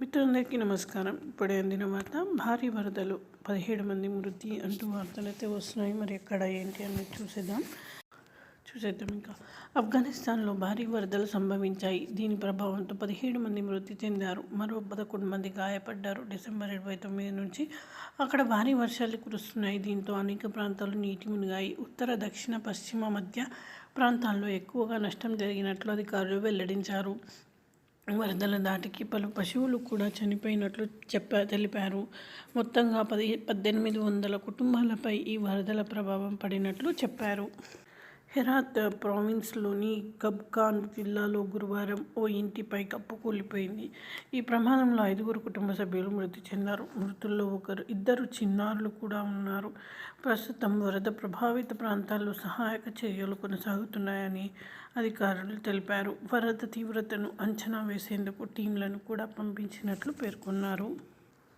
మిత్రులందరికీ నమస్కారం. ఇప్పుడే అందిన వార్త భారీ వరదలు పదిహేడు మంది మృతి అంటూ వార్తలు అయితే వస్తున్నాయి. మరి ఎక్కడ ఏంటి అని చూసేద్దాం. చూసేద్దాం ఇంకా. ఆఫ్ఘనిస్తాన్లో భారీ వరదలు సంభవించాయి. దీని ప్రభావంతో పదిహేడు మంది మృతి చెందారు. మరో పదకొండు మంది గాయపడ్డారు. డిసెంబర్ ఇరవై తొమ్మిది నుంచి అక్కడ భారీ వర్షాలు కురుస్తున్నాయి. దీంతో అనేక ప్రాంతాలు నీటి మునిగాయి. ఉత్తర దక్షిణ పశ్చిమ మధ్య ప్రాంతాల్లో ఎక్కువగా నష్టం జరిగినట్లు అధికారులు వెల్లడించారు. వరదల దాటికి పలు పశువులు కూడా చనిపోయినట్లు చెప్ప తెలిపారు. మొత్తంగా పది పద్దెనిమిది వందల కుటుంబాలపై ఈ వరదల ప్రభావం పడినట్లు చెప్పారు. హెరాత్ ప్రావిన్స్లోని కబ్కాన్ జిల్లాలో గురువారం ఓ ఇంటిపై కప్పు కూలిపోయింది. ఈ ప్రమాదంలో ఐదుగురు కుటుంబ సభ్యులు మృతి చెందారు. మృతుల్లో ఒకరు ఇద్దరు చిన్నారులు కూడా ఉన్నారు. ప్రస్తుతం వరద ప్రభావిత ప్రాంతాల్లో సహాయక చర్యలు కొనసాగుతున్నాయని అధికారులు తెలిపారు. వరద తీవ్రతను అంచనా వేసేందుకు టీంలను కూడా పంపించినట్లు పేర్కొన్నారు.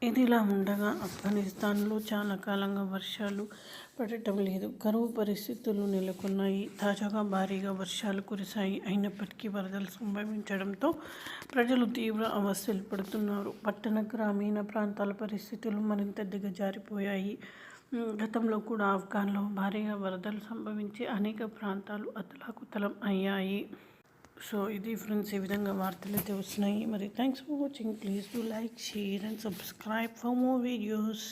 ఇదిలా ఉండగా ఆఫ్ఘనిస్తాన్లో చాలా కాలంగా వర్షాలు పడటం లేదు. కరువు పరిస్థితులు నెలకొన్నాయి. తాజాగా భారీగా వర్షాలు కురిశాయి. అయినప్పటికీ వరదలు సంభవించడంతో ప్రజలు తీవ్ర అవస్థలు పడుతున్నారు. పట్టణ గ్రామీణ ప్రాంతాల పరిస్థితులు మరింత దిగజారిపోయాయి. గతంలో కూడా ఆఫ్ఘన్లో భారీగా వరదలు సంభవించి అనేక ప్రాంతాలు అతలాకుతలం అయ్యాయి. సో ఇది ఫ్రెండ్స్ ఈ విధంగా వార్తలు అయితే వస్తున్నాయి మరి thanks for watching please do like share and subscribe for more videos